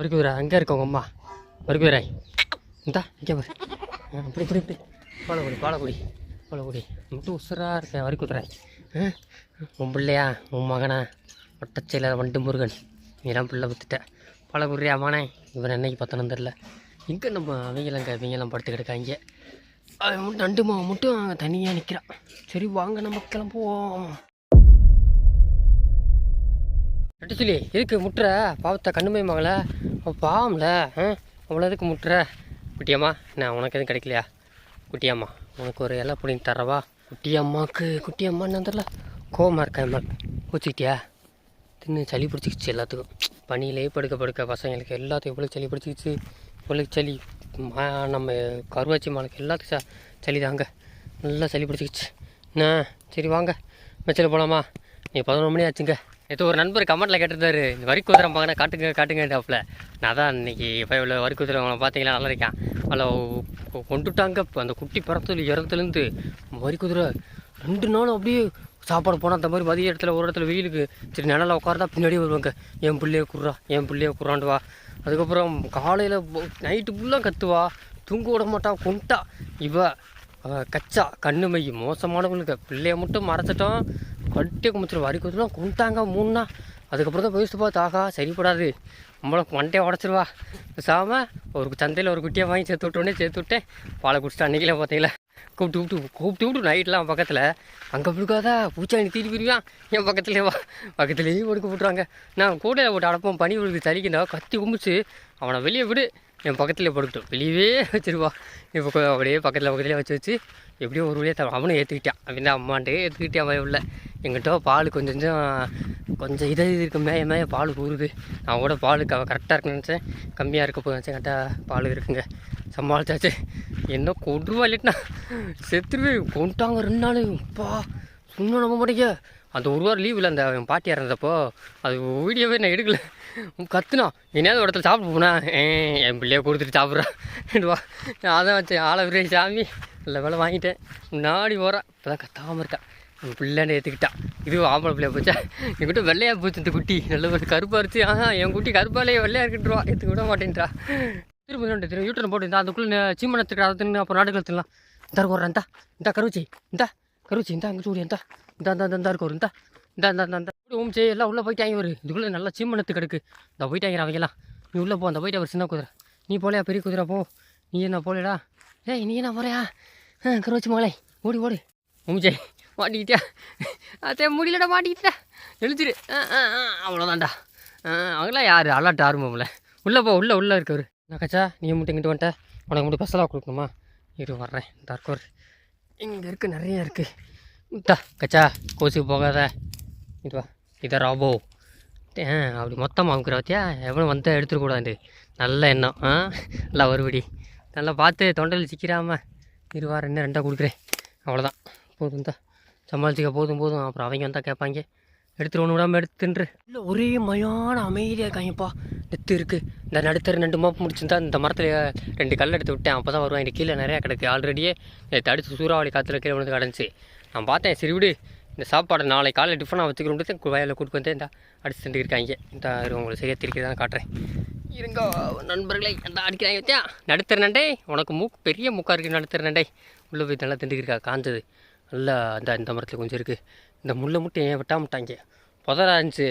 வரிக்குதிரை அங்கே இருக்க உங்கள் அம்மா விடுறாய் இந்தா இங்கே பாரு. இப்படி இப்படி இப்படி பாலக்குடி பாலக்குடி பாலக்குடி மட்டும் உசுராக இருக்கேன் வரைக்கும் ஆ உன் பிள்ளையா உன் மகனா? ஒட்டச்சையில் வண்டு முருகன். நீலாம் பிள்ளை வித்துட்ட பாலக்குடியா மானே? இவன் என்னைக்கு பார்த்தனும் தெரில இங்கே நம்ம அவங்களாம் இங்கே இவங்கெல்லாம் படுத்து கிடக்காங்க. அவன் மட்டும் நண்டு மாவன் மட்டும் அங்கே தனியாக நிற்கிறான் சரி வாங்க நம்ம கிளம்புவோம். நட்டு சொல்லி எதுக்கு முட்டுற? பாவத்தை கண்ணுமை மகளை. பாவம்ல ஆ? அவ்வளோ எதுக்கு முட்டுற? குட்டியம்மா நான் உனக்கு எதுவும் கிடைக்கலையா? குட்டியம்மா உனக்கு ஒரு இலை பிடிங்கி தரவா? குட்டியம்மாவுக்கு குட்டியம்மா என்ன தெரில கோவமாக இருக்கா எம்மா பூச்சிக்கிட்டியா? தின்னு சளி பிடிச்சிக்கிச்சு எல்லாத்துக்கும். பனியிலே படுக்க படுக்க பசங்களுக்கு எல்லாத்துக்கும் இவ்வளோ சளி பிடிச்சிக்கிச்சு. இவ்வளோ சளி. மா நம்ம கருவாச்சி மாலுக்கு எல்லாத்துக்கும் ச- சளி தாங்க. நல்லா சளி பிடிச்சிக்கிச்சு. என்ன? சரி வாங்க. மெச்சில் போகலாமா நீ பதினொரு மணி ஆச்சுங்க. நேற்று ஒரு நண்பர் கமெண்ட்டில் கேட்டிருந்தாரு இந்த வரி குதிரம் பாங்கன்னா காட்டுங்க காட்டுங்கட்டாப்புல நான் தான் இன்னைக்கு இப்போ இவ்வளோ வரி குதிரை பார்த்தீங்களா நல்லா இருக்கான். அதில் கொண்டுட்டாங்க. இப்போ அந்த குட்டி பிறத்துல இறத்துலேருந்து வரி குதிரை ரெண்டு நாளும் அப்படியே சாப்பாடு போனால் அந்த மாதிரி மதிய இடத்துல ஒரு இடத்துல வெயிலுக்கு. சரி நிழல உட்காரதா பின்னாடியே வருவாங்க. என் பிள்ளைய குர்றா என் பிள்ளைய குர்றாண்டு வா. அதுக்கப்புறம் காலையில் நைட்டு ஃபுல்லாக கத்துவா. தூங்க விட மாட்டா கொண்டா இவ கச்சா கண்ணு மை மோசமானவங்களுக்கு பிள்ளைய மட்டும் மறைச்சிட்டோம் கட்டி கும்பிட்டு வரி குத்துலாம் கொண்டாங்க மூணுனா. அதுக்கப்புறம் தான் போயிட்டு தாக்கா சரிப்படாது. நம்மளை மண்டையை உடச்சிருவா. பேசாமல் ஒரு சந்தையில் ஒரு குட்டியை வாங்கி சேர்த்து விட்டோடனே சேர்த்து விட்டேன். பாலை குடிச்சிட்டு அன்றைக்கில பார்த்தீங்களா? கூப்பிட்டு விட்டு கூப்பிட்டு விட்டு நைட்லாம் பக்கத்தில். அங்கே பிடிக்காதா? பூச்சாணி தீட்டு போயிருவான் என் பக்கத்துலேயே வா. பக்கத்துலேயே படுக்க போட்டுருவாங்க. நான் கூடையில் போட்டு அடப்போம் பனி விழுது தலிக்கினா கத்தி கும்பிச்சு அவனை வெளியே விடு. என் பக்கத்துலேயே படுக்கட்டும் வெளியவே வச்சிருவா. இப்போ அப்படியே பக்கத்தில் பக்கத்துலேயே வச்சு வச்சு எப்படியோ ஒரு வழியாக த- அவனும் ஏற்றுக்கிட்டான் அப்படின்னா அம்மாண்டே ஏற்றுக்கிட்டான் அவன் உள்ள. எங்கிட்ட பால் கொஞ்சம் கொஞ்சம் கொஞ்சம் இதாக இருக்கு மேய மேய பால் ஊறுது. நான் கூட பால் க கரெக்டாக இருக்குன்னு நினச்சேன். கம்மியாக இருக்க போய் நினச்சேன். கரெக்டாக பால் இருக்குங்க. சமாளிச்சாச்சு. என்ன கொண்டுருவா இல்லைட்டுனா செத்துருவே. கொண்டாங்க ரெண்டு நாள். அப்பா சும்மா நம்ப மாட்டேங்க. அந்த ஒரு வாரம் லீவில் அந்த என் பாட்டி இறந்தப்போ. அது வீடியோவே நான் எடுக்கல. கத்துனா. என்னையாவது ஒரு இடத்துல சாப்பிட்டு போனா ஏ என் பிள்ளைய கொடுத்துட்டு சாப்பிட்றான் வா. அதான் வச்சேன். ஆளை விரே சாமி. நல்ல வேலை வாங்கிட்டேன். முன்னாடி போகிறேன் இப்போ தான் கத்தாமல் இருக்கேன் என் பிள்ளைன்னு ஏற்றுக்கிட்டான் இது ஆம்பளை பிள்ளையா போச்சா? என்கிட்ட வெள்ளையாக போச்சு இந்த குட்டி. நல்ல ஒரு கருப்பாக இருந்துச்சு. ஆஹா என் குட்டி கருப்பாலேயே வெள்ளையாக இருக்கட்டுருவா ஏற்றுக்க விட மாட்டேன்றா. திரும்ப திரும்ப யூட்டர் போட்டு இந்த அதுக்குள்ளே சீமனத்துக்கு அதை தின்னு அப்புறம் நாடுகள் தின்னலாம். இந்த ஒரு இந்தா. இந்த இந்தா இந்த. இந்தா இந்த அங்கே சூடி இந்த. இந்த இந்த இந்த இருக்கு ஒரு இந்த. இந்த இந்த இந்த ஓம் சே எல்லாம் உள்ளே போயிட்டாங்க ஒரு இதுக்குள்ளே நல்லா சீமனத்து கிடக்கு. இந்த போயிட்டாங்க அவங்கெல்லாம் நீ உள்ளே போ அந்த போயிட்டு ஒரு சின்ன குதிரை. நீ போலையா பெரிய குதிரை போ. நீ என்ன போலடா ஏய் நீ என்ன போலையா ஆ கருவச்சி மலை ஓடி ஓடு. ஓம்ஜே மாட்டிக்கிட்டியா அதே முடியலடா மாட்டிக்கிட்டா எழுச்சிரு ஆ ஆ ஆ அவ்வளோதான்டா ஆ அவங்களாம் யார்? அலாட்டு ஆரம்பம்ல உள்ளே போ உள்ளே உள்ளே இருக்கவர். நான் கச்சா? நீ மட்டும் இங்கிட்டு வந்துட்ட? உனக்கு மட்டும் பெசலாக கொடுக்கணுமா? இரு வர்றேன். இந்த இங்கே இருக்குது நிறைய இருக்குது தா கச்சா கோச்சுக்கு போகாத. இது வா. இதை ராபோ. ஆ அப்படி மொத்தமாக அமுக்கிற பார்த்தியா எவ்வளோ வந்தால் எடுத்துடக்கூடாது நல்ல எண்ணம். ஆ நல்லா வருபடி நல்லா பார்த்து தொண்டையில் சிக்கிறாம இருவார் என்ன ரெண்டாக கொடுக்குறேன். அவ்வளோதான் போதும் தான் சமாளிச்சிக்க போதும் போதும். அப்புறம் அவங்க வந்தால் கேட்பாங்க. எடுத்துட்டு ஒன்று விடாமல் எடுத்துன்று இல்லை ஒரே மயான அமைதியாக இருக்காங்கப்பா. நெத்து இருக்குது இந்த நடுத்தர ரெண்டு மாப்பு முடிச்சிருந்தா இந்த மரத்தில் ரெண்டு கல் எடுத்து விட்டேன். அப்போ தான் வருவாங்க கீழே நிறையா கிடக்கு. ஆல்ரெடியே நேற்று சூறாவளி காற்றுல கீழே வந்து கிடந்துச்சு. நான் பார்த்தேன். சரி விடு. இந்த சாப்பாடை நாளை காலையில் டிஃபனாக வச்சுக்கிறோம் வயலில் கூட்டு வந்து இந்த அடிச்சு தண்டு இருக்காங்க. இந்த உங்களுக்கு சரியாக திருக்கி தான் காட்டுறேன். இருங்க நண்பர்களே. அந்த அடிக்கிறாங்க வச்சா நடுத்தர நண்டை. உனக்கு மூக்கு பெரிய மூக்காக இருக்குது நடுத்தர நண்டை. உள்ளே போய் நல்லா திண்டுக்கிருக்கா காஞ்சது. நல்லா அந்த இந்த மரத்தில் கொஞ்சம் இருக்குது இந்த முள்ளை மட்டும் ஏன் விட்டாமட்டாங்க புதராக இருந்துச்சு.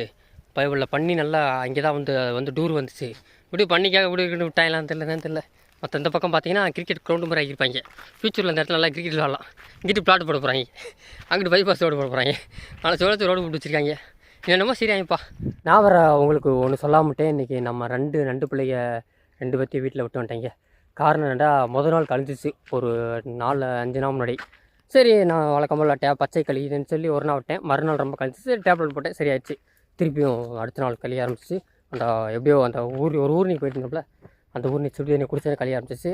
பைபிளில் பண்ணி நல்லா அங்கே தான் வந்து வந்து டூர் வந்துச்சு. இப்படி பண்ணிக்காக இப்படி விட்டாங்களான்னு தெரியல தான் தெரியல. மற்ற இந்த பக்கம் பார்த்தீங்கன்னா கிரிக்கெட் கிரவுண்டு மாதிரி ஆகியிருப்பாங்க ஃபியூச்சரில் இந்த இடத்துல நல்லா கிரிக்கெட் விளாட்லாம் இங்கிட்டு பிளாட் போட போகிறாங்க அங்கிட்டு பைபாஸ் ரோடு போட போகிறாங்க ஆனால் சோளத்து ரோடு போட்டு வச்சுருக்காங்க. என்னென்னமோ சரியாங்கப்பா நான் வர உங்களுக்கு ஒன்று சொல்லாமட்டேன் இன்றைக்கி நம்ம ரெண்டு ரெண்டு பிள்ளைங்க ரெண்டு பேர்த்தையும் வீட்டில் விட்டு வந்துட்டேங்க. காரணம் என்னடா முத நாள் கழிஞ்சிச்சு. ஒரு நாலு அஞ்சு நாள் முன்னாடி. சரி நான் வழக்கமாக டே பச்சை கழிதுன்னு சொல்லி ஒரு நாள் விட்டேன். மறுநாள் ரொம்ப கழிச்சு சரி டேப்லெட் போட்டேன். சரியாயிடுச்சு. திருப்பியும் அடுத்த நாள் கழிய ஆரம்பிச்சு அந்த எப்படியோ அந்த ஊர் ஒரு ஊர் நீ போயிட்டு அந்த ஊர் நீ சுடு தண்ணி குடிச்சே கழிய ஆரம்பிச்சிச்சு.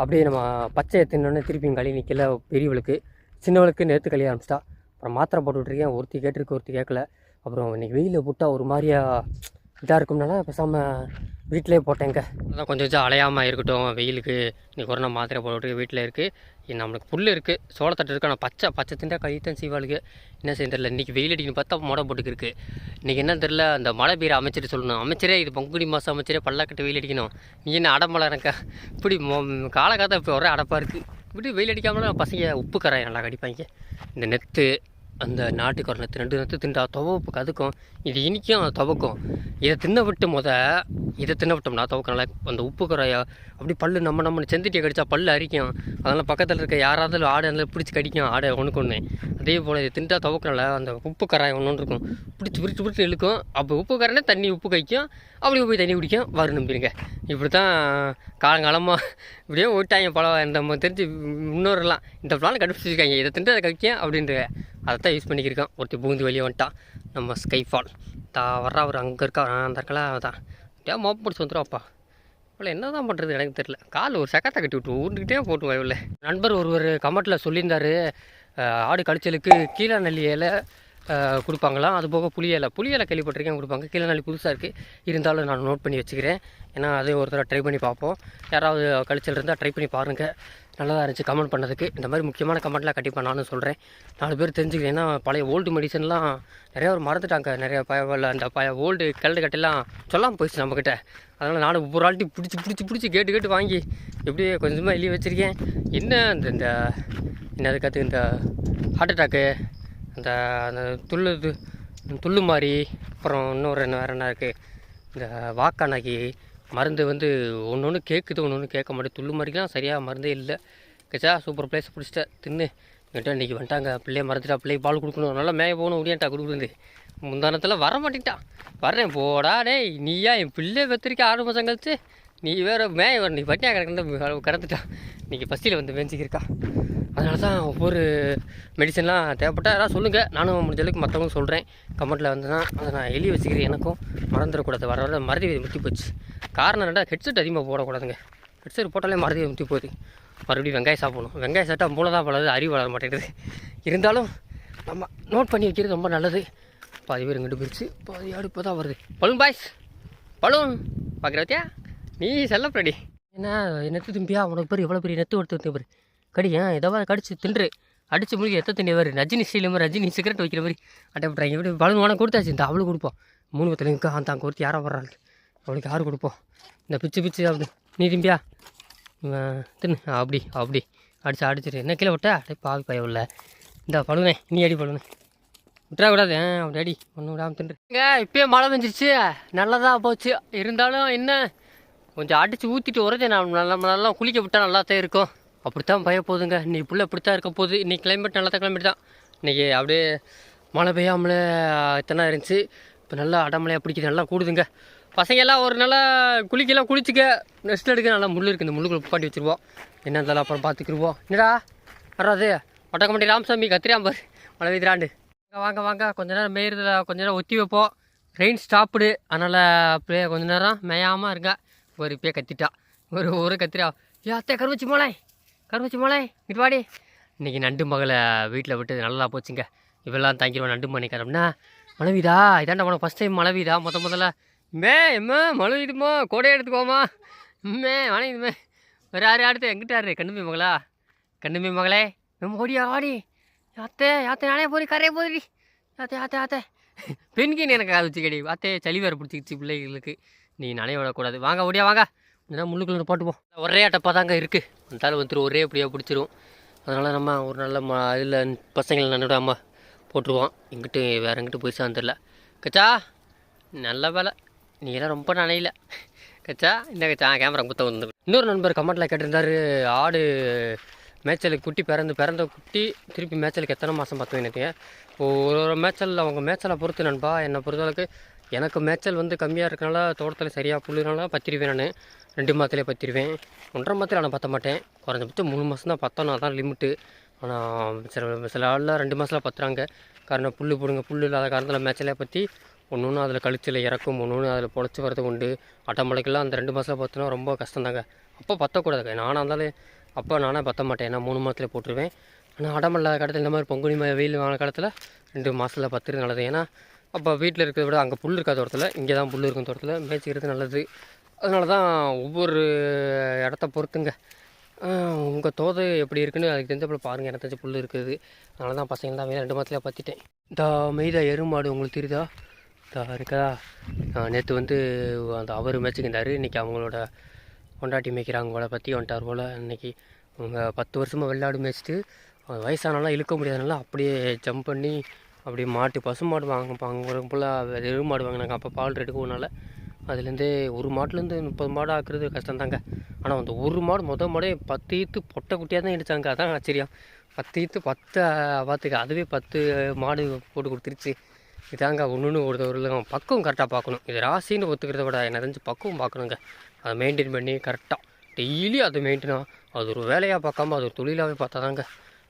அப்படியே நம்ம பச்சையை தின்னோடனே திருப்பியும் களி நிற்கல பெரியவளுக்கு சின்னவளுக்கு நேற்று கழிய ஆரம்பிச்சிட்டா. அப்புறம் மாத்திரை போட்டு விட்ருக்கேன் ஒருத்தி கேட்டிருக்கு ஒருத்தி கேட்கல அப்புறம் இன்றைக்கி வெயிலில் போட்டால் ஒரு மாதிரியா இதாக இருக்கும்னால பேசாமல் வீட்டிலே போட்டேங்க. அதான் கொஞ்சம் கொஞ்சம் அலையாமல் இருக்கட்டும் வெயிலுக்கு இன்னைக்கு கொரோனா மாத்திரை போட்டு வீட்டில் இருக்குது நம்மளுக்கு புல் இருக்குது சோளத்தட்டு இருக்கு ஆனால் பச்சை பச்சை திண்டா கழித்தான் செய்வாளுக்கு என்ன செய்ய தெரில இன்றைக்கி வெயில் அடிக்கணும் பார்த்தா மொடை போட்டுக்கு இருக்குது இன்றைக்கி என்ன தெரில அந்த மழை பெய்கிற அமைச்சர் சொல்லணும். அமைச்சரே இது பங்குனி மாதம் அமைச்சரே பல்லாக்கட்டு வெயில் அடிக்கணும். நீ என்ன அடமலை எனக்கா இப்படி மொ- காலகாலத்தில் இப்போ ஒரே அடப்பாக இருக்குது இப்படி வெயில் அடிக்காமலாம் பசங்க உப்பு கரையை நல்லா கடிப்பாங்க. இந்த நெத்து அந்த நாட்டுக்கொரு ரெண்டு நெத்து தின்றா துவப்பு கதுக்கும் இது இனிக்கும் அது துவக்கும். இதை தின்ன விட்டு முத இதை தின்ன விட்டோம்னா துவக்க நல்லா அந்த உப்பு கரையா அப்படி பல்லு நம்ம நம்ம செந்திட்டியை கடிச்சா பல்லு அரிக்கும். அதனால் பக்கத்தில் இருக்க யாராவது ஆடு அதில் பிடிச்சி கடிக்கும் ஆடை ஒன்றுக்கு ஒன்று அதே போல் இது திண்டா துவக்கனால அந்த உப்பு கராயம் ஒன்று ஒன்று இருக்கும். பிடிச்சி பிரித்து பிடிச்சி இழுக்கும். அப்போ உப்பு கரைனா தண்ணி உப்பு கைக்கும் அப்படி போய் தண்ணி குடிக்கும். வரும் நம்பிடுங்க இப்படி தான் காலங்காலமாக இப்படியே ஓட்டாங்க பழம் இந்த தெரிஞ்சு முன்னோரெல்லாம் இந்த பிளான் கண்டுபிடிச்சிருக்காங்க. இதை தின்று அதை கழிக்கும் அப்படின்ற அதை தான் யூஸ் பண்ணிக்கிருக்கான். ஒருத்தர் பூந்து வெளியே வந்துட்டான். நம்ம ஸ்கைஃபால் தா வர்றா அவர் அங்கே இருக்கா அந்த இருக்கலாம் அதான் டே மோப்ப பிடிச்சி வந்துடும் இவ்வளோ என்ன தான் பண்ணுறது எனக்கு தெரியல. கால் ஒரு செக்கத்தை கட்டி விட்டு ஊண்டுக்கிட்டே போட்டு இவ்வளோ நண்பர் ஒருவர் கமெண்ட்டில் சொல்லியிருந்தாரு. ஆடு கழிச்சலுக்கு கீழே நல்லி இலை கொடுப்பாங்களாம். அது போக புளியலை புளியலை கேள்விப்பட்டிருக்கேன் கொடுப்பாங்க. கீழே நல்லி புதுசாக இருக்குது இருந்தாலும் நான் நோட் பண்ணி வச்சுக்கிறேன். ஏன்னா அதே ஒரு தடவை ட்ரை பண்ணி பார்ப்போம். யாராவது கழிச்சல் இருந்தால் ட்ரை பண்ணி பாருங்கள் நல்லதாக இருந்துச்சு கமெண்ட் பண்ணதுக்கு. இந்த மாதிரி முக்கியமான கமெண்ட்லாம் கண்டிப்பாக நானும் சொல்கிறேன் நாலு பேர் தெரிஞ்சுக்கிறேன் ஏன்னா பழைய ஓல்டு மெடிசன்லாம் நிறையா ஒரு மறந்துட்டாங்க. நிறைய பய அந்த பழைய ஓல்டு கல்டு கட்டெல்லாம் சொல்லாமல் போயிடுச்சு நம்மக்கிட்ட அதனால் நானும் ஒவ்வொரு ஆள்ட்டி பிடிச்சி பிடிச்சி பிடிச்சி கேட்டு கேட்டு வாங்கி எப்படியே கொஞ்சமாக எழுதி வச்சுருக்கேன். என்ன அந்த இந்த என்ன கற்று இந்த ஹார்ட் அட்டாக்கு அந்த அந்த துள்ளு துள்ளு மாதிரி அப்புறம் இன்னொரு என்ன வேறு என்ன இருக்குது இந்த வாக்கானாக்கி மருந்து வந்து ஒன்று ஒன்று கேட்குது ஒன்று ஒன்று கேட்க மாட்டேது துள்ளு மாதிரிலாம் சரியாக மருந்தே இல்லை. கச்சா சூப்பர் பிளேஸ் பிடிச்சிட்டேன் தின்னு. என்கிட்ட இன்றைக்கி வந்துட்டாங்க. பிள்ளைய மறந்துட்டா பிள்ளைய பால் கொடுக்கணும். நல்லா மேய போகணும் முடியாட்டா கொடுக்குறது. முந்தானத்தில் வர மாட்டேன்ட்டான் வர்றேன் போடா டேய். நீயா என் பிள்ளை பத்திரிக்கை ஆறு மாதம் கழிச்சு நீ வேறு மேய வர நீ பட்டியாக கிடக்குன்னு கடந்துட்டான் இன்றைக்கி பஸ்டியில் வந்து மேஞ்சிக்கிருக்கா. அதனால தான் ஒவ்வொரு மெடிசன்லாம் தேவைப்பட்டால் யாராவது சொல்லுங்கள் நானும் முடிஞ்ச அளவுக்கு மற்றவங்க சொல்கிறேன் கமெண்ட்டில் வந்து தான் அதை நான் எழுதி வச்சுக்கிறேன். எனக்கும் மறந்துடக்கூடாது. வர வர மறதி முத்தி போச்சு. காரணம் என்னடா ஹெட்செட் அதிகமாக போடக்கூடாதுங்க. ஹெட்செட் போட்டாலே மறதி முத்தி போகுது. மறுபடியும் வெங்காயம் சாப்பிடணும். வெங்காயம் சாப்பிட்டா மூளை தான் வளருது அறிவு வளர மாட்டேங்குது. இருந்தாலும் நம்ம நோட் பண்ணி வைக்கிறது ரொம்ப நல்லது. பாதி பேர் இங்கிட்டு போயிடுச்சு பாதி ஆடு இப்போ தான் வருது. Balloon boys balloon. பார்க்குற வத்தியா நீ செல்லப்படி என்ன நெத்து தும்பியா? உனக்கு பேர் எவ்வளோ பெரிய நெத்து எடுத்து பாரு. கடி ஏன் ஏதாவது கடிச்சு தின்று. அடிச்சு முடிக்க எத்த தண்ணி வரு ரஜினி ஸ்டைல் மாதிரி ரஜினி சிகரெட் வைக்கிற மாதிரி. அட்டை விட்றாங்க இப்படி பலூன் உனக்கு கொடுத்தாச்சு. இந்த அவளுக்கு கொடுப்போம். மூணு பத்தில் இருக்கா அந்த அங்கே ஒருத்தி யாரோ வர்றாள். அவளுக்கு யார் கொடுப்போம்? இந்த பிச்சு பிச்சு அப்படி நீ திரும்பியா? தின்னு. அப்படி அப்படி. அடிச்சு அடிச்சிட்டு என்ன கீழே விட்டா? அப்படியே பாவி பய உள்ள. இந்த பழுனே நீ அடி பழுனே விட்டுறா விடாது. அப்படி அடி. ஒன்றும் விடாமல் தின்றுங்க இப்பயே மழை பெஞ்சிருச்சு. நல்லதாக போச்சு. இருந்தாலும் என்ன? கொஞ்சம் அடித்து ஊற்றிட்டு உரைஞ்ச நான் நல்லா நல்லா குளிக்க விட்டால் நல்லா தான் இருக்கும். அப்படித்தான் பய போகுதுங்க. நீ புள்ள இப்படித்தான் இருக்க போகுது. இன்றைக்கி கிளைமேட் நல்லா தான் கிளைமேட் தான். இன்றைக்கி அப்படியே மழை பெய்யாமலே இத்தனை இருந்துச்சு. இப்போ நல்லா அடமலையாக பிடிக்குது. நல்லா கூடுதுங்க. பசங்க எல்லாம் ஒரு நல்லா குளிக்கலாம் குளிச்சுக்க ரெஸ்ட் எடுக்க நல்லா முள் இருக்குது இந்த முள்ளுக்குள்ள பாட்டி வச்சுருவோம். என்ன இருந்தாலும் அப்புறம் பார்த்துக்கிருவோம் என்னடா? வராது ஒட்டக்கம்பட்டி ராமசாமி கத்திரியாம்பர் மழை பெய்துறாண்டு வாங்க வாங்க கொஞ்ச நேரம் மேயிறதுல கொஞ்ச நேரம் ஒத்தி வைப்போம். ரெயின் ஸ்டாப்புடு அதனால் அப்படியே கொஞ்ச நேரம் மேயாமல் இருங்க. ஒரு இப்பயே கத்திட்டா. ஒரு ஒரு கத்திரியா ஏ அத்தை கருவச்சி மலை கருவச்சி மலை இட்டு இன்றைக்கி நண்டு மகளை வீட்டில் விட்டு நல்லா போச்சுங்க. இவெல்லாம் தங்கிடுவோம் நண்டு மணிக்கிறோம்னா மழை வீடா இதாண்டா உனக்கு ஃபஸ்ட் டைம் மழை வீடா முத முதல்ல. மே எம்மா மழை வீடுமா கொடையை எடுத்துக்கோமா. மே வணங்குதுமே வேறு யார் அடுத்து எங்கிட்டாரு கண்ணுமே மகளா? கண்ணுமே மகளே. மேம் ஓடியா ஆடி. அத்தை அத்தை நானே போறி கரையை போதுடி அத்தை அத்தை அத்தை பெண்கின் எனக்கு அது வச்சு கிடையாது அத்தை சளி வேறு பிடிச்சிக்கிச்சு பிள்ளைகளுக்கு. நீ நனைய விடக்கூடாது. வாங்க ஓடியா வாங்க. இல்லைன்னா முள்ளுக்குள்ள போட்டுப்போம் ஒரே அட்டப்பா தாங்க இருக்குது வந்தாலும் வந்துட்டு ஒரே அப்படியே பிடிச்சிரும். அதனால் நம்ம ஒரு நல்ல ம இதில் பசங்களை நின்றுடாமல் போட்டுருவோம். இங்கிட்டு வேற எங்கிட்டு போய் சேர்ந்துடல கச்சா நல்ல வேலை. நீலாம் ரொம்ப நனையில. கச்சா என்ன கச்சா கேமரா குத்த வந்து இன்னொரு நண்பர் கமெண்ட்டில் கேட்டிருந்தாரு ஆடு மேய்ச்சலுக்கு குட்டி பிறந்து பிறந்த குட்டி திருப்பி மேய்ச்சலுக்கு எத்தனை மாதம் பார்த்தோம் எனக்கு ஒரு ஒரு மேய்ச்சல் அவங்க மேய்ச்சலை பொறுத்து நண்பா என்னை பொறுத்தளவுக்கு எனக்கு மேய்ச்சல் வந்து கம்மியாக இருக்கனால தோட்டத்தில் சரியாக புல்லுனால பத்திருவேன் நான். ரெண்டு மாதத்துலேயே பற்றிடுவேன் ஒன்றரை மாதத்தில் நான் பற்ற மாட்டேன். குறைஞ்சபட்சம் மூணு மாதம் தான் பத்தணும். அதான் லிமிட்டு ஆனால் சில சில ஆளில் ரெண்டு மாதத்தில் பத்துறாங்க. காரணம் புல் போடுங்க. புல் இல்லாத காரணத்தில் மேய்ச்சலை பற்றி ஒன்று ஒன்று அதில் கழிச்சில் இறக்கும். ஒன்று ஒன்று அதில் பொழைச்சி வரது உண்டு. அட்டமடைக்கெல்லாம் அந்த ரெண்டு மாதத்தில் பற்றினா ரொம்ப கஷ்டம்தாங்க. அப்போ பற்றக்கூடாதுங்க நானாக இருந்தாலும் அப்போ நானே பற்ற மாட்டேன். ஏன்னா மூணு மாதத்தில் போட்டுருவேன். ஆனால் அடமல்லாத காலத்தில் இந்த மாதிரி பொங்குனி மழை வெயில் வாங்க காலத்தில் ரெண்டு மாதத்தில் பத்துறது நல்லது. ஏன்னா அப்போ வீட்டில் இருக்கிறத விட அங்கே புல் இருக்காத இடத்துல இங்கே தான் புல் இருக்கும் தோட்டத்தில் மேய்ச்சிக்கிறது நல்லது. அதனால தான் ஒவ்வொரு இடத்த பொறுத்துங்க. உங்கள் தோதை எப்படி இருக்குன்னு அதுக்கு தெரிஞ்சப்பல பாருங்கள் எனக்கு தெரிஞ்ச புல் இருக்குது. அதனால தான் பசங்க தான் ரெண்டு மாதத்துல பற்றிட்டேன் இந்த மெய்தா எருமாடு உங்களுக்கு தெரியுதா? இதா இருக்கா? நேற்று வந்து அந்த அவர் மேய்ச்சிக்கிட்டாரு. இன்றைக்கி அவங்களோட கொண்டாட்டி மேய்க்கிறாங்க போல பற்றி வந்துட்டார் போல். இன்றைக்கி அவங்க பத்து வருஷமாக வெள்ளாடு மேய்ச்சிட்டு அவங்க வயசானாலாம் இழுக்க முடியாதனால அப்படியே ஜம்ப் பண்ணி அப்படியே மாட்டு பசு மாடு வாங்க வாங்க ஃபுல்லாக வாங்கினாங்க. அப்போ பால் ரேட்டு அதுலேருந்தே ஒரு மாட்டுலேருந்து முப்பது மாடு ஆக்குறது கஷ்டம் தாங்க ஆனால் அந்த ஒரு மாடு மொதல் மாடே பத்து ஈத்து பொட்டை குட்டியாக தான் இடித்தாங்க அதான் ஆச்சரியம். பத்து ஈத்து பத்து பார்த்துக்க அதுவே பத்து மாடு போட்டு கொடுத்துருச்சு. இதாங்க ஒன்று ஒரு ஒரு பக்குவம் கரெக்டாக பார்க்கணும். இது ராசின்னு ஒத்துக்கிறத விட என்ன தெரிஞ்சு பக்குவம் பார்க்கணுங்க. அதை மெயின்டைன் பண்ணி கரெக்டாக டெய்லி அதை மெயின்டைனாக அது ஒரு வேலையாக பார்க்காம அது ஒரு தொழிலாகவே பார்த்தா தாங்க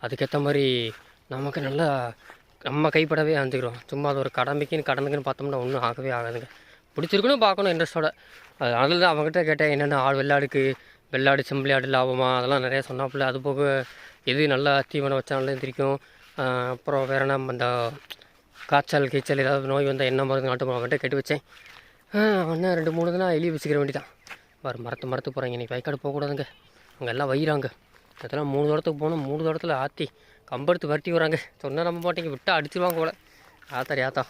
அதுக்கேற்ற மாதிரி நமக்கு நல்லா நம்ம கைப்படவே அஞ்சுக்கிறோம். சும்மா அது ஒரு கடமைக்குன்னு கடமைக்குன்னு பார்த்தோம்னா ஒன்றும் ஆகவே ஆகாதுங்க. பிடிச்சிருக்குன்னு பார்க்கணும் இன்ட்ரெஸ்ட்டோட அதனால தான் அவங்ககிட்ட கேட்டேன் என்னென்ன ஆள் வெள்ளாடுக்கு வெள்ளாடு செம்பிளி ஆடு லாபமா? அதெல்லாம் நிறையா சொன்னாப்புல. அது போக எது நல்லா தீவனம் வச்சாலும் தெரிக்கும் அப்புறம் வேறு என்ன இந்த காய்ச்சல் கீச்சல் ஏதாவது நோய் வந்தால் என்ன மருந்து நாட்டு அவங்ககிட்ட கேட்டு வச்சேன். ஒன்று ரெண்டு மூணு தான் எலி வச்சுக்கிற வேண்டிதான். வர மரத்து மரத்து போகிறாங்க இன்றைக்கி வயக்காடு போகக்கூடாதுங்க அங்கே எல்லாம் வைகிறாங்க அதெல்லாம் மூணு தூரத்துக்கு போகணும் மூணு தூரத்தில் ஆற்றி கம்பெடுத்து வரட்டி வராங்க சொன்னால் நம்ப மாட்டேங்க. விட்டால் அடிச்சிருவாங்க கூட ஆத்தாரி ஆத்தா.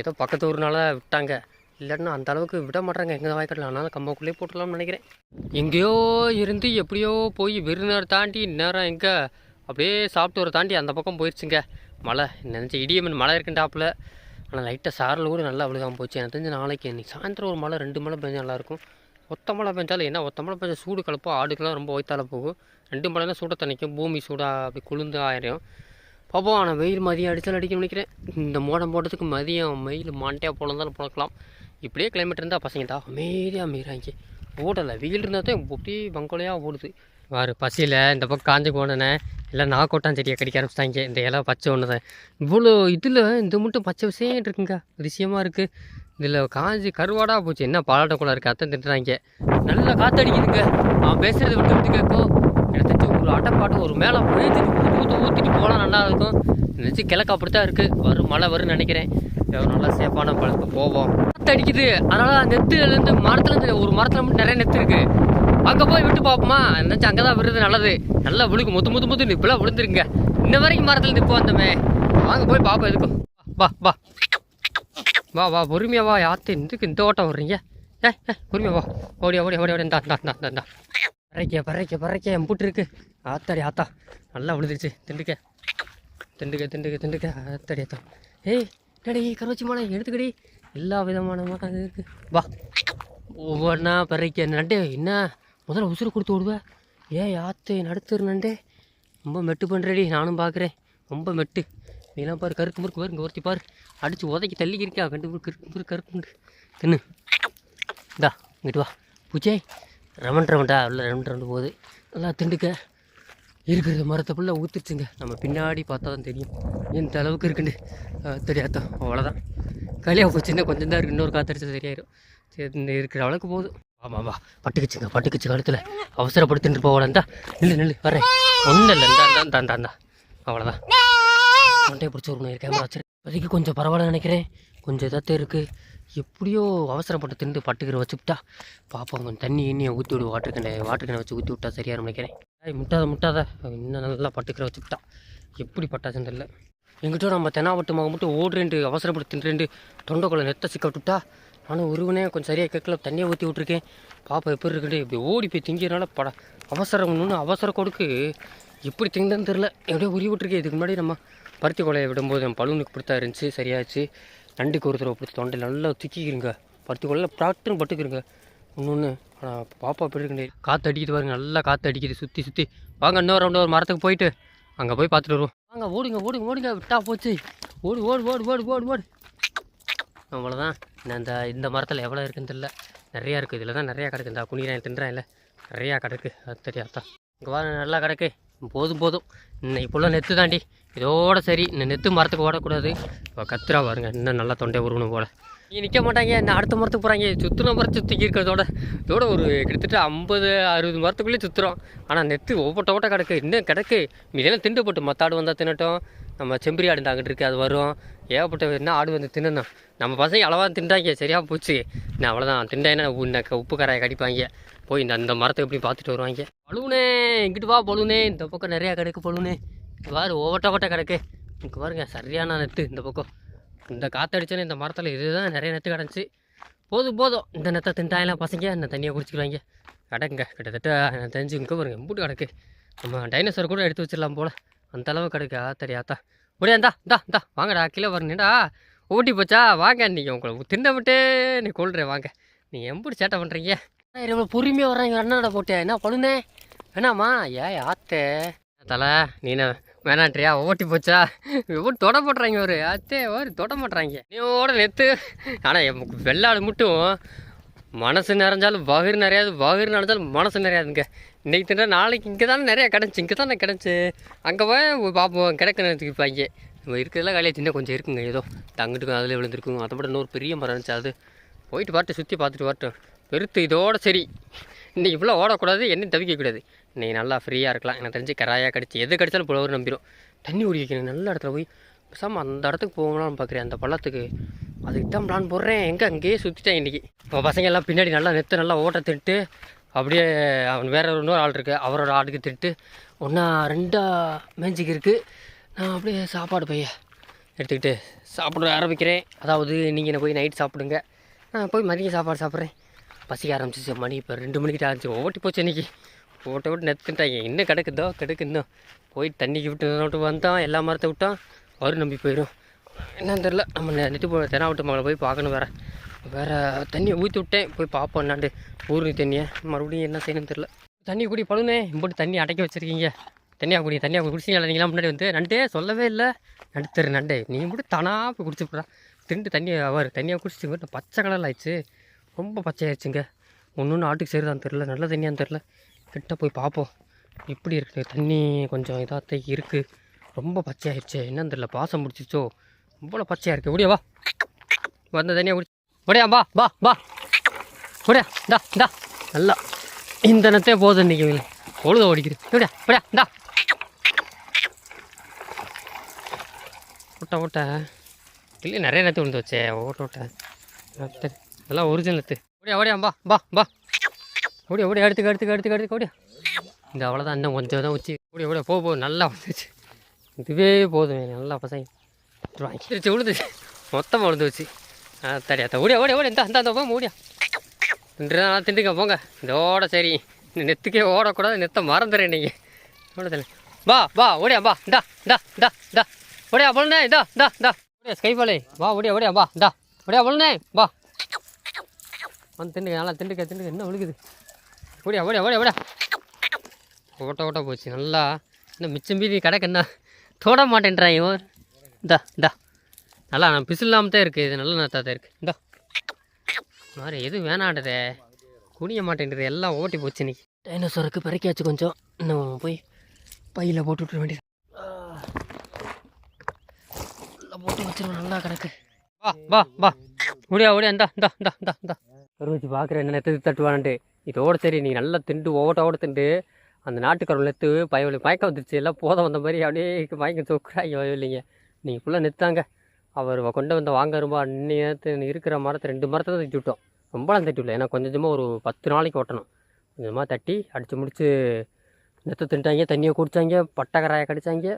ஏதோ பக்கத்து ஊர்னால விட்டாங்க. இல்லைன்னா அந்த அளவுக்கு விட மாட்டாங்க எங்கள் வாய்க்காட்டில். அதனால் கம்பக்குள்ளேயே போட்டுடலாம்னு நினைக்கிறேன். எங்கேயோ இருந்து எப்படியோ போய் விருந்தினர் தாண்டி நேரம் எங்கே? அப்படியே சாப்பிட்டு ஒரு தாண்டி அந்த பக்கம் போயிடுச்சுங்க மழை. நினச்சி இடியம்மன் மழை இருக்குண்டாப்புல ஆனால் லைட்டாக சாரில் கூட நல்லா விழுகாமல் போச்சு. எனக்கு தெரிஞ்ச நாளைக்கு இன்னைக்கு சாயந்தரம் ஒரு மழை ரெண்டு மழை பெஞ்சால் நல்லாயிருக்கும் ஒத்த மழை பெஞ்சாலும் என்ன? ஒத்த மழை பெஞ்சால் சூடு கலப்போ ஆடுக்கெல்லாம் ரொம்ப ஒய்த்தால போகும். ரெண்டு மழைனா சூட தணிக்கும். பூமி சூடாக அப்படி குளிர்ந்து ஆயிரும். பார்ப்போம் ஆனால் வெயில் மதியம் அடித்தாலும் அடிக்க நினைக்கிறேன். இந்த மோடம் போட்டதுக்கு மதியம் வெயில் மாண்டையாக போலந்தாலும் தான் இப்படியே கிளைமேட் இருந்தால் பசங்க தான் அமைதியாக மீறாங்க ஓடலை வெயில் இருந்தால் தான் அப்படியே பங்கோலையாக ஓடுது. வாரு பசியில் இந்த பக்கம் காஞ்சி போனேனே எல்லாம் நாக்கோட்டான் செடியை கடிக்க ஆரம்பிச்சிட்டாங்க. இந்த இலை பச்சை ஒன்று தான் இவ்வளோ இதில் இந்த மட்டும் பச்சை விஷயம் இருக்குங்க. அதிசயமாக இருக்குது இதில் காஞ்சி கருவாடாக போச்சு. என்ன பாலாட்டக்குள்ள இருக்குது அத்தை திட்டுறாங்க. நல்லா காத்தடிக்குதுங்க. நான் பேசுகிறத விட்டு விட்டு கேட்கும் எனக்கு தெரிஞ்சு ஒரு அட்டைப்பாட்டு ஒரு மேலே பேஞ்சு ஊற்றி ஊற்றி ஊற்றிட்டு போனால் நல்லா இருக்கும். நினச்சி கிழக்கு அப்படி தான் இருக்குது வரும் மழை வரும்னு நினைக்கிறேன். எவ்வளோ நல்லா சேஃபான பழக்கம். போவோம். காத்தடிக்குது அதனால் நெத்துலேருந்து மரத்துலேருந்து ஒரு மரத்தில் மட்டும் நிறைய நெத்து இருக்குது அங்கே போய் விட்டு பார்ப்போமா? நினச்சி அங்கே தான் விருது நல்லது. நல்லா விழுக்கு முத்து முத்து முத்து நிப்பெல்லாம் விழுந்துருங்க. இன்ன வரைக்கும் மரத்தில் நிற்போம் அந்தமே வாங்க போய் பார்ப்போம் எதுக்கும். வா வா. வா வா பொறுமையா வா. யாத்து இதுக்கு இந்த ஓட்டம் வர்றீங்க ஏ ஏ பொறுமையா வா. ஓடியா ஓடியா ஓடியா ஓடியா இந்தா இந்தா இந்தா இந்தா பறைக்க பறைக்க பறைக்க. எம்புட்டு இருக்கு. ஆத்தாடி ஆத்தா. நல்லா விழுந்துருச்சு. திண்டுக்க. திண்டுக்க திண்டுக்க திண்டுக்க. ஆத்தாடி ஆத்தா. ஏய் டடி கருவச்சி மாலை எடுத்துக்கடி. எல்லா விதமான மரம் இருக்குது வா. ஒவ்வொன்றா பிறக்க நண்டே என்ன? முதல்ல உசுறு கொடுத்து விடுவேன் ஏன் யாத்து நடுத்துரு நண்டே. ரொம்ப மெட்டு பண்ணுறடி நானும் பார்க்குறேன் ரொம்ப மெட்டு. நீலாம் பாரு கருக்கு முறுக்கு பாரு இங்கே ஒருத்தி பாரு. அடித்து உதைக்கி தள்ளி இருக்கா கண்டு முறுக்கு கருக்கு முறுக்கு கருக்கு முறுக்கு. தின்னு. இந்தா இங்கிட்டு வா. பூச்சே ரமன் ரமண்டா உள்ள ரமன் ரமண்டு போகுது. நல்லா திண்டுக்க. இருக்கிற மரத்தை ஃபுல்லாக ஊத்துருச்சுங்க நம்ம பின்னாடி பார்த்தா தான் தெரியும். எந்த அளவுக்கு இருக்குன்னு. தெரியாதான் அவ்வளோதான் களியாக போச்சுன்னா கொஞ்சம் தான் இருக்குது இன்னொரு காத்தடிச்சா சரியாயிரும். சரி இந்த இருக்கிற அளவுக்கு போதும். ஆமாம் வா பட்டுக்குச்சுங்க பட்டுக்குச்சு கழுத்தில் அவசரப்படுத்திட்டு போவாடா நில்லு நில்லு வரேன் ஒன்றும் இல்லை. இந்தா இந்தா இந்தா அவ்வளோதான் மண்டையை பிடிச்சி ஒரு கேமரா வச்சிரு. இப்போதைக்கு கொஞ்சம் பரவாயில்ல நினைக்கிறேன். கொஞ்சம் இதாகத்தான் இருக்குது எப்படியோ அவசரப்பட்டு திண்டு பட்டுக்கிற வச்சுக்கிட்டா பார்ப்போம் கொஞ்சம் தண்ணி எண்ணியை ஊற்றி விடு. வாட்டர் கிணை வாட்டர் கிணை வச்சு ஊற்றி விட்டா சரியாக நினைக்கிறேன். ஏய் முட்டாத முட்டாத. இன்னும் நல்லா பட்டுக்கிற வச்சுக்கிட்டா. எப்படி பட்டாச்சுன்னு தெரியல எங்கிட்ட நம்ம தெனாவட்டு மகம் மட்டும் ஓடுறேன்ட்டு அவசரப்பட்டு தின்றுண்டு தொண்டைக்குள்ள நெத்த சிக்க விட்டுட்டா? நானும் உருவனே கொஞ்சம் சரியாக கேட்கல தண்ணியை ஊற்றி விட்ருக்கேன் பாப்பா எப்படி இருக்குன்ட்டு இப்படி ஓடி போய் திங்கிறனால பட அவசரம் அவசர கொடுக்கு எப்படி திங்கன்னு தெரில எப்படியோ உருவி விட்ருக்கேன் இதுக்கு முன்னாடி நம்ம பருத்தி கொலையை விடும்போது நம்ம பலூனுக்கு பிடித்தா இருந்துச்சு சரியாச்சு. நண்டுக்கு ஒரு தடவை தொண்டையில் நல்லா திக்கிக்கிறீங்க. பருத்தி கொலையில் ப்ராக்டரும் பட்டுக்கிறீங்க. இன்னொன்று நான் பாப்பா எப்படி இருக்குண்டே காற்று அடிக்குது பாருங்க நல்லா காற்று அடிக்குது சுற்றி சுற்றி வாங்க இன்னொரு ரவுண்டு ஒரு மரத்துக்கு போயிட்டு அங்கே போய் பார்த்துட்டு வருவோம். வாங்க ஓடுங்க ஓடுங்க ஓடுங்க. விட்டா போச்சு. ஓடு ஓடு ஓடு ஓடு ஓடு ஓடு. அவ்வளோதான் தான் இந்த இந்த மரத்தில் எவ்வளோ இருக்குன்னு தெரியல. நிறையா இருக்குது இதில் தான் நிறையா கிடக்கு. இந்த குனிகிறேன் தின்றேன் இல்லை. நிறையா கிடக்கு. அது தெரியாதான் இங்கே வா நல்லா கிடக்கு. போதும் போதும். இன்னைக்கு ஃபுல்லாக நெத்து தாண்டி. இதோட சரி. இந்த நெத்து மரத்துக்கு ஓடக்கூடாது. இப்போ கத்துறா பாருங்க. இன்னும் நல்லா தொண்டை உருவணும் போல். நீ நிற்க மாட்டாங்க. என்ன அடுத்த மரத்துக்கு போகிறாங்க சுற்றுன மரத்தை சுற்றி இருக்கிறதோட. இதோட ஒரு கிட்டத்தட்ட ஐம்பது அறுபது மரத்துக்குள்ளே சுற்றுறோம் ஆனால் நெத்து ஒவ்வொட்ட ஓட்ட கிடக்கு. இன்னும் கிடக்கு. இதெல்லாம் திண்டு போட்டு. மத்தாடு வந்தால் தின்னட்டும். நம்ம செம்பரி ஆடு தாங்கிட்டு அங்கிட்டு இருக்குது அது வரும். ஏகப்பட்ட என்ன ஆடு வந்து தின்னணும். நம்ம பசங்க அளவாக தின்றாங்க. சரியா போச்சு. நான் அவ்வளோதான் திண்டாயினா உன்னை உப்பு கரையை கடிப்பாங்க. போய் இந்த அந்த மரத்தை எப்படி பார்த்துட்டு வருவாங்க? பழுவுனே இங்கிட்டு வா பழுவுனே இந்த பக்கம் நிறையா கிடக்கு பழுவுனே இங்க பாரு ஓட்ட ஓட்ட கிடக்கு. இங்கே பாருங்க சரியான நெத்து இந்த பக்கம். இந்த காற்றடிச்சோன்னே இந்த மரத்தில் இதுதான் நிறைய நெத்து கிடந்துச்சு. போதும் போதும். இந்த நெத்தை திண்டாயெல்லாம் பசங்க இந்த தண்ணியை குடிச்சிக்குவாங்க. கிடக்குங்க கிட்டத்தட்ட எனக்கு தெரிஞ்சு இங்கே பாருங்க எம்பூட்டு கிடக்கு. நம்ம டைனோசர் கூட எடுத்து வச்சிடலாம் போல். அந்த அளவு கிடக்கு ஆத்தரியாத்தா ஆத்தா. முடியா இந்தா இந்தா இந்தா. வாங்கடா கீழே வரணுடா ஊட்டி போச்சா? வாங்க நீங்கள் உங்களை தின்னவிட்டு நீ கொள்றேன் வாங்க. நீங்கள் எம்பூடி சேட்டை பண்ணுறீங்க இவ்வளோ பொறுமையாக வர்றேன் அண்ணாட போட்டேன் என்ன பழுனே வேணாமா ஏ ஆத்தே. தலை நீ வேணான்றியா? ஓட்டி போச்சா? இவரு தொட போட்டுறாங்க ஒரு அத்தே ஒரு தொட மாட்டுறாங்க நீயோட நெத்து. ஆனால் எம் வெள்ளாடு மட்டும் மனசு நிறைஞ்சாலும் பகிர் நிறையாது பகிர் நிறைஞ்சாலும் மனசு நிறையாதுங்க. இன்னைக்கு தின்னா நாளைக்கு இங்கே தானே நிறையா கிடச்சி இங்கே தானே கிடச்சி அங்கே போய் பார்ப்போம் கிடைக்க நிறுத்திப்பாங்க நம்ம இருக்கிறதெல்லாம் காலையில் சின்ன கொஞ்சம் இருக்குங்க ஏதோ தங்கிட்டுக்கும் அதில் விழுந்திருக்கும். அதை மட்டும் இன்னொரு பெரிய மரம் இருந்துச்சு அது. போயிட்டு பார்த்து சுற்றி பார்த்துட்டு வரட்டும். பெருத்து இதோட சரி. இன்றைக்கி இவ்வளோ ஓடக்கூடாது என்னையும் தவிக்கக்கூடாது. இன்னைக்கு நல்லா ஃப்ரீயாக இருக்கலாம். எனக்கு தெரிஞ்சு கராயாக கடிச்சு எது கடிச்சாலும் புலவர் நம்பிடும் தண்ணி குடி வைக்கணும் நல்ல இடத்துல போய் பேசாமல் அந்த இடத்துக்கு போகலாம்னு பார்க்குறேன் அந்த பள்ளத்துக்கு. அதுக்கு தான் பிளான் போடுறேன். எங்கே? அங்கேயே சுற்றிட்டேன் இன்றைக்கி இப்போ பசங்க எல்லாம் பின்னாடி நல்லா நெத்து நல்லா ஓட்ட திட்டு அப்படியே அவன் வேற ஒரு இன்னொரு ஆள் இருக்குது அவரோட ஆளுக்கு திட்டு. ஒன்றா ரெண்டா மேஞ்சிக்கு இருக்குது நான் அப்படியே சாப்பாடு பைய எடுத்துக்கிட்டு சாப்பிட ஆரம்பிக்கிறேன். அதாவது நீங்கள் என்ன போய் நைட் சாப்பிடுங்க. நான் போய் மதியம் சாப்பாடு சாப்பிட்றேன். பசிக்க ஆரம்பிச்சிச்சு. மணி இப்போ ரெண்டு மணிக்கிட்ட ஆரம்பிச்சு ஓட்டி போச்சு இன்னைக்கு. ஓட்ட விட்டு நெத்துட்டாங்க இன்னும் கிடக்குதோ கிடக்கு இன்னும் போய் தண்ணிக்கு விட்டு விட்டு வந்தான். எல்லா மரத்தை விட்டான். அவரும் நம்பி போயிடும். என்னன்னு தெரில நம்ம நெட்டு போ தெனாவட்டு மகளை போய் பார்க்கணும் வேறு. வேறு தண்ணியை ஊற்றி விட்டேன். போய் பார்ப்போம் என்னாண்டு. ஊருக்கு தண்ணியை. மறுபடியும் என்ன செய்யணும்னு தெரில தண்ணி குடி பழுனே. போட்டு தண்ணி அடைக்க வச்சுருக்கீங்க. தண்ணியாக குடி தண்ணியாக குடிச்சிங்களா நீங்களாம் முன்னாடி வந்து? நண்டே சொல்லவே இல்லை. நடுத்தரு நண்டே. நீ மட்டும் தானா போய் குடிச்சு போடா. திண்டு தண்ணியை அவர் தண்ணியாக குடிச்சிட்டு மட்டும் பச்சை கலர் ஆயிடுச்சு. ரொம்ப பச்சையாயிடுச்சுங்க ஒன்று ஒன்று ஆட்டுக்கு சரிதான் தெரில நல்ல தண்ணியான்னு தெரில கிட்ட போய் பார்ப்போம் இப்படி இருக்குது தண்ணி கொஞ்சம் இதாக இருக்குது ரொம்ப பச்சையாயிடுச்சு என்னன்னு தெரில பாசம் பிடிச்சிச்சோ? இவ்வளோ பச்சையாக இருக்குது முடியா வா. வந்த தண்ணியாக குடிச்சு முடியா வா வா வா. முடியா டா டா நல்லா. இந்த நேரத்தே போதும் இன்றைக்கி பொழுத ஓடிக்குது. முடியா முடியா டா ஓட்ட ஓட்ட. இல்லை நிறைய நேரத்தை விழுந்து வச்சே. ஓட்ட ஓட்ட. நெத்து. அதெல்லாம் ஒரிஜினல் எடுத்து ஓடியா ஓடியா பா பா பா ஓடியா ஓடியா எடுத்துக்க எடுத்துக்க எடுத்துக்க எடுத்துக்க ஓடியா இந்த அவ்வளோதான் இன்னும் கொஞ்சம் தான் வச்சு ஓடியா ஓடியா போ போ நல்லா வந்துச்சு இதுவே போதும் நல்லா பசங்க வாங்கிடுச்சு விழுந்துச்சு மொத்தமாக உழுது வச்சு தடியா ஓடியா ஓடியா ஓடியா இந்த அந்த போங்க ஓடியா தின்றுதான் நல்லா திண்டுங்க போங்க இதோட சரி இந்த நெத்துக்கே ஓடக்கூடாது நெத்தை மறந்துடுறேன் நீங்கள் தெரியல வா வா ஓடியா வா இந்தா இந்தா இந்தா இந்தா ஓடியா பொழுனே இந்தா இந்தா இந்தா ஓடியா ஸ்கைபாலே வா ஓடியா ஓடியா வா இந்தா ஓடியா பொழுனே வா வந்து திண்டுக்க நல்லா திண்டுக்க திண்டுக்க. என்ன விழுகுது? ஓடியா ஓடியா ஓடியா ஓடியா. ஓட்ட ஓட்ட போச்சு. நல்லா. இன்னும் மிச்சம் மீதி கிடக்கு என்ன? தொட மாட்டேன்றான் இவன் இந்தா இந்தா. நல்லா நான் பிசில்லாம தான் இருக்குது இது நல்லா நேரத்தாக தான் இருக்குது இந்தா. மாதிரி எதுவும் வேணாண்டதே குனிய மாட்டேன்றது எல்லாம் ஓட்டி போச்சு இன்னைக்கு. டைனோசருக்கு பிறக்கியாச்சு கொஞ்சம். இன்னும் போய் பையில் போட்டு விட்டுற வேண்டியது. போட்டு வச்சிருவோம் நல்லா கிடக்கு. வா வா வா. முடியா முடியா இந்தா இந்தா இந்தா இந்தா இந்தா. வச்சு பார்க்குறேன் என்ன நெத்து தட்டுவான்ட்டு இதோட சரி நீ நல்லா திண்டு ஓட்ட ஓட திண்டு. அந்த நாட்டுக்காரன் நெத்து பயவலி மயக்கம் வந்துருச்சு. எல்லாம் போத வந்த மாதிரி அப்படியே மயக்கம் சொக்குறாங்க இல்லைங்க. நீங்கள் ஃபுல்லாக நெத்தாங்க அவர் கொண்டு வந்த வாங்க ரொம்ப அன்னியத்து இருக்கிற மரத்தை ரெண்டு மரத்தை தான் தட்டி விட்டோம் ரொம்பலாம் தட்டி விடல. ஏன்னா கொஞ்சமாக ஒரு பத்து நாளைக்கு ஓட்டணும். கொஞ்சமாக தட்டி அடித்து முடித்து நெத்தை தின்ட்டாங்க தண்ணியை குடித்தாங்க பட்டை கராயை கடிச்சாங்க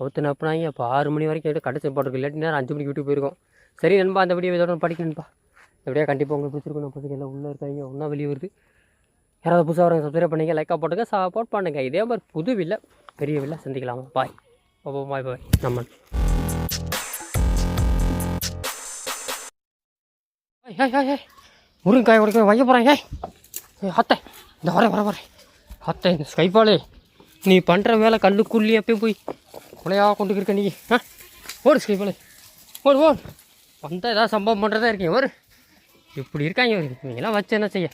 அவுத்து நப்பினாங்க இப்போ ஆறு மணி வரைக்கும் எடுத்து கடிச்சு போட்டிருக்கு இல்லாட்டி நேரம் அஞ்சு மணிக்கு வீட்டுக்கு போயிருக்கோம். சரி நண்பா அந்த வீடியோ இதோட படிக்கணும்பா எப்படியா கண்டிப்பாக உங்களுக்கு பிடிச்சிருக்கணும் பசங்க எல்லாம் உள்ளே இருக்காங்க ஒன்றா வெளியே வருது. யாராவது புதுசாக வரவங்க சப்ஸ்கிரைப் பண்ணுங்க லைக்காக போட்டுங்க சப்போர்ட் பண்ணுங்க. இதே மாதிரி புது வில்லை பெரிய வில்லை சந்திக்கலாமா. பாய் பாய் பாய் நம்ம. முருங்காய் உடைக்க வைக்க போகிறேன் ஏய். அத்தை. இந்த வரேன் வரேன் வரேன். அத்தை இந்த ஸ்கைபாலே நீ பண்ணுற வேலை கல்லுக்குள்ளே அப்பயும் போய் கொலையாக கொண்டு இருக்க நீ. ஆ? ஓடு ஸ்கைபாலே ஓடு ஓடு. வந்தால் ஏதாவது சம்பவம் பண்ணுறதா இருக்கீங்க ஒரு இப்படி இருக்காங்க இவங்க. இவங்கெல்லாம் வச்சு என்ன செய்ய